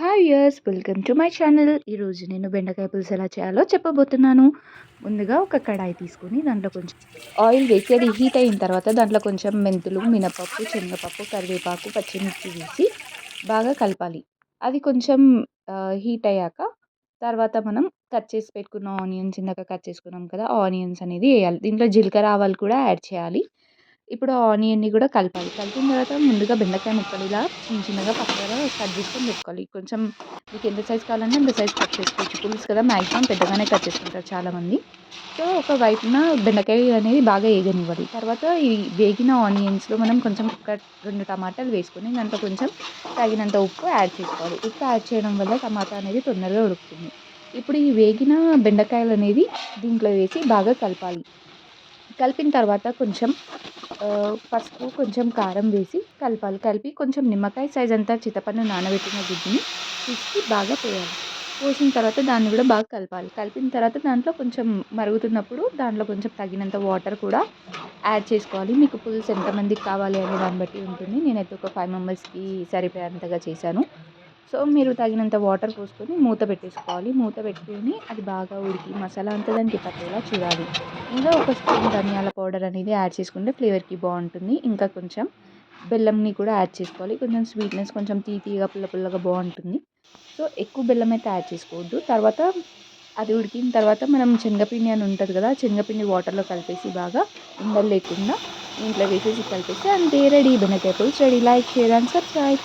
Hi యర్స్ welcome to my channel. ఈరోజు నేను బెండకాయ పులుసు ఎలా చేయాలో చెప్పబోతున్నాను. ముందుగా ఒక కడాయి తీసుకొని దాంట్లో కొంచెం ఆయిల్ వేసి అది హీట్ అయిన తర్వాత దాంట్లో కొంచెం మెంతులు మినపప్పు శనగపప్పు కరివేపాకు పచ్చిమిర్చి వేసి బాగా కలపాలి. అది కొంచెం హీట్ అయ్యాక తర్వాత మనం కట్ చేసి పెట్టుకున్న ఆనియన్స్ ఇందాక కట్ చేసుకున్నాం కదా ఆనియన్స్ అనేది వేయాలి. దీంట్లో జీలకర్ర ఆవాలు కూడా యాడ్ చేయాలి. ఇప్పుడు ఆనియన్ని కూడా కలపాలి. కలిపిన తర్వాత ముందుగా బెండకాయ ముక్కలు ఇలా చిన్న చిన్నగా పక్కన కట్ చేసుకొని పెట్టుకోవాలి. కొంచెం మీకు ఎంత సైజ్ కావాలంటే అంత సైజ్ కట్ చేసుకోవచ్చు. పులుసు కదా మ్యాక్సిమం పెద్దగానే కట్ చేసుకుంటారు చాలామంది. సో ఒక వైపున బెండకాయ అనేది బాగా వేగనివ్వాలి. తర్వాత ఈ వేగిన ఆనియన్స్లో మనం కొంచెం ఒక రెండు టమాటాలు వేసుకొని దాంట్లో కొంచెం తగినంత ఉప్పు యాడ్ చేసుకోవాలి. ఉప్పు యాడ్ చేయడం వల్ల టమాటా అనేది తొందరగా ఉడుకుతుంది. ఇప్పుడు ఈ వేగిన బెండకాయలు అనేది దీంట్లో వేసి బాగా కలపాలి. కలిపిన తర్వాత కొంచెం పసుపు కొంచెం కారం వేసి కలపాలి. కలిపి కొంచెం నిమ్మకాయ సైజ్ అంతా చింతపండు నానబెట్టిన గుడ్డుని తీసుకు బాగా పోయాలి. పోసిన తర్వాత దాన్ని కూడా బాగా కలపాలి. కలిపిన తర్వాత దాంట్లో కొంచెం మరుగుతున్నప్పుడు దాంట్లో కొంచెం తగినంత వాటర్ కూడా యాడ్ చేసుకోవాలి. మీకు పులుసు ఎంతమందికి కావాలి అనే దాన్ని బట్టి ఉంటుంది. నేనైతే ఒక ఫైవ్ మెంబర్స్కి సరిపోయేంతగా చేశాను. సో మీరు తగినంత వాటర్ పోసుకొని మూత పెట్టేసుకోవాలి. మూత పెట్టుకొని అది బాగా ఉడికి మసాలా అంతా దానికి పట్టేలా చూడాలి. ఇంకా ఒక స్పూన్ ధనియాల పౌడర్ అనేది యాడ్ చేసుకుంటే ఫ్లేవర్కి బాగుంటుంది. ఇంకా కొంచెం బెల్లంని కూడా యాడ్ చేసుకోవాలి. కొంచెం స్వీట్నెస్ కొంచెం తీయగా పుల్ల పుల్లగా బాగుంటుంది. సో ఎక్కువ బెల్లం అయితే యాడ్ చేసుకోవద్దు. తర్వాత అది ఉడికిన తర్వాత మనం శనగపిండి అని ఉంటుంది కదా శనగపిండి వాటర్లో కలిపేసి బాగా ఉండలు లేకుండా ఇంట్లో వేసేసి కలిపేసి అంతే రెడీ బెనకాయ పులుసు ready like share and subscribe